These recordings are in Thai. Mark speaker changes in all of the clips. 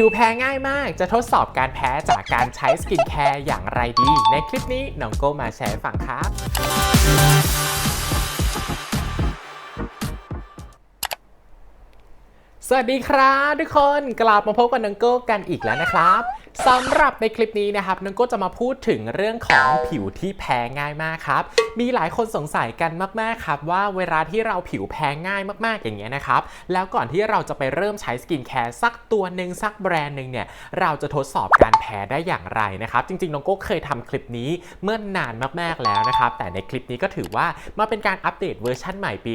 Speaker 1: ผิวแพ้ง่ายมากจะทดสอบการแพ้จากการใช้สกินแคร์อย่างไรดี ในคลิปนี้น้องโก้มาแชร์ฟังครับ สวัสดีครับทุกคนกลับมาพบกับน้องโก้กันอีกแล้วนะครับ สำหรับในคลิปนี้นะครับน้องโก้จะมาพูดถึงเรื่องของผิวที่แพ้ง่ายมากครับ มีหลายคนสงสัยกันมากๆครับว่าเวลาที่เราผิวแพ้ง่ายมากๆอย่างเงี้ยนะครับ แล้วก่อนที่เราจะไปเริ่มใช้สกินแคร์สักตัวหนึ่งสักแบรนด์หนึ่งเนี่ยเราจะทดสอบการแพ้ได้อย่างไรนะครับ จริงๆน้องโก้เคยทำคลิปนี้เมื่อนานมากๆแล้วนะครับ แต่ในคลิปนี้ก็ถือว่ามาเป็นการอัปเดตเวอร์ชันใหม่ปี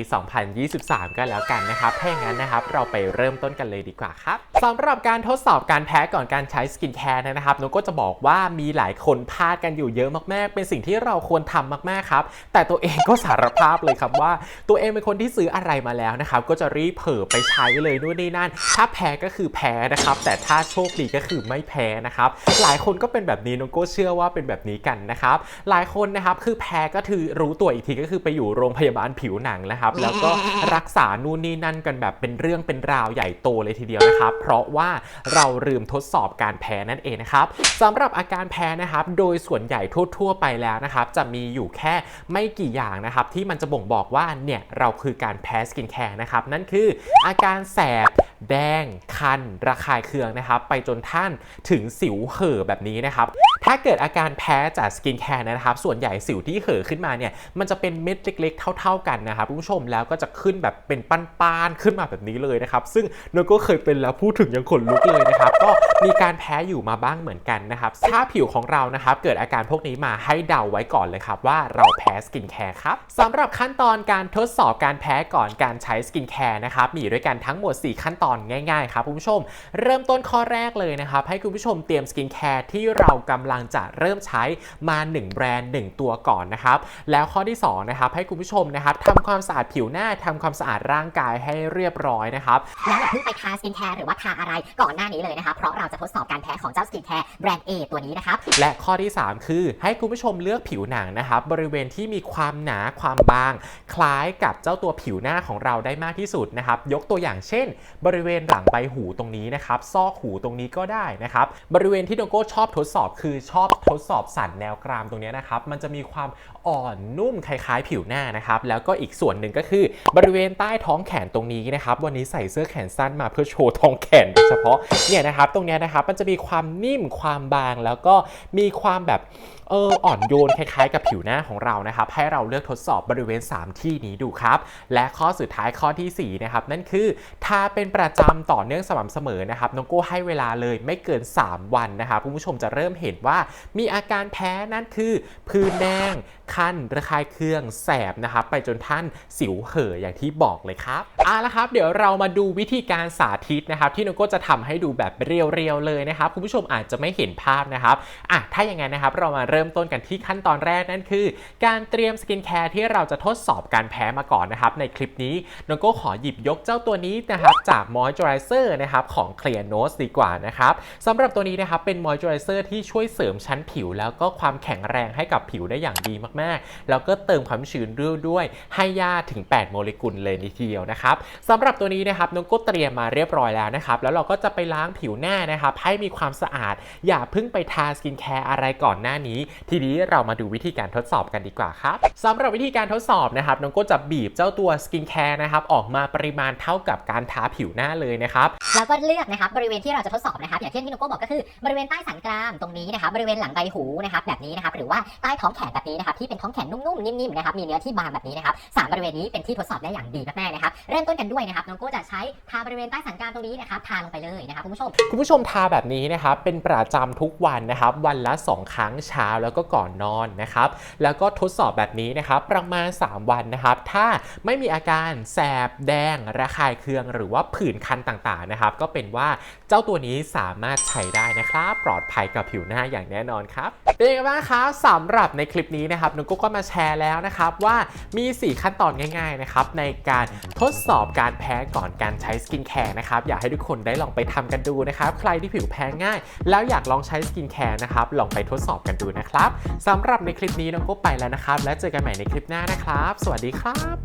Speaker 1: 2023ก็แล้วกันนะครับถ้าอย่างนั้นนะครับเราไปเริ่มต้นกันเลยดีกว่าครับสำหรับการทดสอบการแพ้ก่อนการใช้สกินแคร์นะครับน้องก็จะบอกว่ามีหลายคนพลาดกันอยู่เยอะมากๆ เป็นสิ่งที่เราควรทำมากๆครับ แต่ตัวเองก็สารภาพเลยครับว่า ตัวเองเป็นคนที่ซื้ออะไรมาแล้วนะครับก็จะรีบเผลอไปใช้เลยนู่นนี่นั่น ถ้าแพ้ก็คือแพ้นะครับ แต่ถ้าโชคดีก็คือไม่แพ้นะครับ หลายคนก็เป็นแบบนี้น้องก้เชื่อว่าเป็นแบบนี้กันนะครับ หลายคนนะครับคือแพ้ก็คือรู้ตัวอีกทีก็คือไปอยู่โรงพยาบาลผิวหนังนะครับ แล้วก็รักษานู่นนี่นั่นกันแบบเป็นเรื่องเป็นราวใหญ่โตเลยทีเดียวนะครับ เพราะว่าเราลืมทดสอบการแพ้นั่นเองนะครับสำหรับอาการแพ้นะครับ โดยส่วนใหญ่ทั่ว ๆ ไปแล้วนะครับ จะมีอยู่แค่ไม่กี่อย่างนะครับ ที่มันจะบ่งบอกว่าเนี่ยเราคือการแพ้สกินแคร์นะครับ นั่นคืออาการแสบ แดง คัน ระคายเคืองนะครับ ไปจนท่านถึงสิวเห่อแบบนี้นะครับ ถ้าเกิดอาการแพ้จากสกินแคร์นะครับ ส่วนใหญ่สิวที่เห่อขึ้นมาเนี่ย มันจะเป็นเม็ดเล็ก ๆ เท่า ๆกันนะครับคุณผู้ชม แล้วก็จะขึ้นแบบเป็นป้านๆ ขึ้นมาแบบนี้เลยนะครับ ซึ่งนนก็เคยเป็นแล้วพูดถึงยังขนลุกเลยนะครับ ก็มีการแพ้อยู่มาบ้างเหมือนกันนะครับ ถ้าผิวของเรานะครับ เกิดอาการพวกนี้มาให้เดาไว้ก่อนเลยครับว่าเราแพ้สกินแคร์ครับสำหรับขั้นตอนการทดสอบการแพ้ก่อนการใช้สกินแคร์นะครับ มีด้วยกันทั้งหมด 4 ขั้นตอนง่ายๆครับคุณผู้ชม เริ่มต้นข้อแรกเลยนะครับ ให้คุณผู้ชมเตรียมสกินแคร์ที่เรากำลังจะเริ่มใช้มา 1 แบรนด์ 1 ตัวก่อนนะครับ แล้วข้อที่2นะครับให้คุณผู้ชมนะครับทำความสะอาดผิวหน้าทำความสะอาดร่างกายให้เรียบร้อยนะครับ
Speaker 2: แล้วอย่าเพิ่งไปทาสกินแคร์หรือว่าทาอะไรก่อนหน้านี้เลยนะคะเพราะเราจะทดสอบการแพ้ของเจ้าสกินแคร์แบรนด์ A ตัวนี้นะครับ
Speaker 1: และข้อที่ 3 คือให้คุณผู้ชมเลือกผิวหนังนะครับบริเวณที่มีความหนาความบาง คล้ายกับเจ้าตัวผิวหน้าของเราได้มากที่สุดนะครับยกตัวอย่างเช่น บริเวณหลังใบหูตรงนี้นะครับ ซอกหูตรงนี้ก็ได้นะครับ บริเวณที่โดโก้ชอบทดสอบคือชอบทดสอบสันแนวกรามตรงนี้นะครับ มันจะมีความอ่อนนุ่มคล้ายๆ ผิวหน้านะครับ แล้วก็อีกส่วนหนึ่งก็คือบริเวณใต้ท้องแขนตรงนี้นะครับ วันนี้ใส่เสื้อแขนสั้นมาเพื่อโชว์ท้องแขนโดยเฉพาะเนี่ยนะครับ ตรงนี้นะครับมันจะมีความนิ่มความบางแล้วก็มีความแบบเอออ่อนโยนคล้ายๆ กับผิวหน้าของเรานะครับ ให้เราเลือกทดสอบบริเวณ 3 ที่นี้ดูครับ และข้อสุดท้ายข้อทีสี่4นะครับนั่นคือถ้าเป็นประจำต่อเนื่องสม่ำเสมอนะครับน้องโก้ให้เวลาเลยไม่เกิน 3 วันนะครับคุณผู้ชมจะเริ่มเห็นว่ามีอาการแพ้นั่นคือ พื้นแดง คันระคายเคืองแสบนะครับไปจนท่านสิวเห่ออย่างที่บอกเลยครับเอาละครับ เดี๋ยวเรามาดูวิธีการสาธิตนะครับ ที่น้องโก้จะทำให้ดูแบบเรียวๆเลยนะครับ คุณผู้ชมอาจจะไม่เห็นภาพนะครับอะถ้าอย่างนั้นนะครับเรามาเริ่มต้นกันที่ขั้นตอนแรกนั่นคือ การเตรียมสกินแคร์ที่เราจะทดสอบการแพ้มาก่อนนะครับ ในคลิปนี้น้องโก้ขอหยิบยกเจ้าตัวนี้นะครับจากมอยเจอไรเซอร์นะครับของ Clear Nose ดีกว่านะครับสำหรับตัวนี้นะครับเป็นมอยเจอไรเซอร์ที่ช่วยเสริมชั้นผิว แล้วก็ความแข็งแรงให้กับผิวได้อย่างดีมากๆแล้วก็เติมความชื้นด้วยด้วยให้ยาถึง 8 โมเลกุลเลยทีเดียวนะครับสำหรับตัวนี้นะครับน้องโก้เตรียมมาเรียบร้อยแล้วนะครับ แล้วเราก็จะไปล้างผิวหน้านะครับให้มีความสะอาด อย่าเพิ่งไปทาสกินแคร์อะไรก่อนหน้านี้ ทีนี้เรามาดูวิธีการทดสอบกันดีกว่าครับสำหรับวิธีการทดสอบนะครับน้องโก้จะบีบเจ้าตัวสกินแคร์นะครับออกมาปริมาณเท่ากับการทาผิวหน้าเลยนะครับ
Speaker 2: แล้วก็เลือกนะครับบริเวณที่เราจะทดสอบนะครับอย่างเช่นที่นุโก้บอกก็คือบริเวณใต้สันกรามตรงนี้นะครับบริเวณหลังใบหูนะครับแบบนี้นะครับหรือว่าใต้ท้องแขนแบบนี้นะครับที่เป็นท้องแขนนุ่มๆนิ่มๆนะครับมีเนื้อที่บางแบบนี้นะครับสามบริเวณนี้เป็นที่ทดสอบได้อย่างดีมากๆนะครับเริ่มต้นกันด้วยนะครับน้องโก้จะใช้ทาบริเวณใต้สันกรามตรงนี้นะครับทาลงไปเลยนะครับคุณผู้ชม
Speaker 1: คุณผู้ชมทาแบบนี้นะครับเป็นประจำทุกวันนะครับวันละ 2 ครั้งเช้าแล้วก็ก่อนนอนนะครับแล้วก็ทดสอบแบบนี้นะครับประมาณ 3 วันนะครับถ้าไม่มีอาการแสบแดงระคายเคือง หรือว่าผื่นคันต่างๆนะครับก็เป็นว่าเจ้าตัวนี้สามารถใช้ได้นะครับ ปลอดภัยกับผิวหน้าอย่างแน่นอนครับเป็นยังไงบ้างครับสำหรับในคลิปนี้นะครับนุกก็มาแชร์แล้วนะครับว่ามี 4 ขั้นตอนง่ายๆนะครับในการทดสอบการแพ้ก่อนการใช้สกินแคร์นะครับอยากให้ทุกคนได้ลองไปทำกันดูนะครับใครที่ผิวแพ้ง่าย แล้วอยากลองใช้สกินแคร์นะครับลองไปทดสอบกันดูนะครับสำหรับในคลิปนี้น้องก็ไปแล้วนะครับ แล้วเจอกันใหม่ในคลิปหน้านะครับ สวัสดีครับ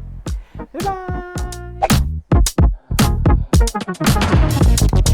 Speaker 1: บ๊ายบาย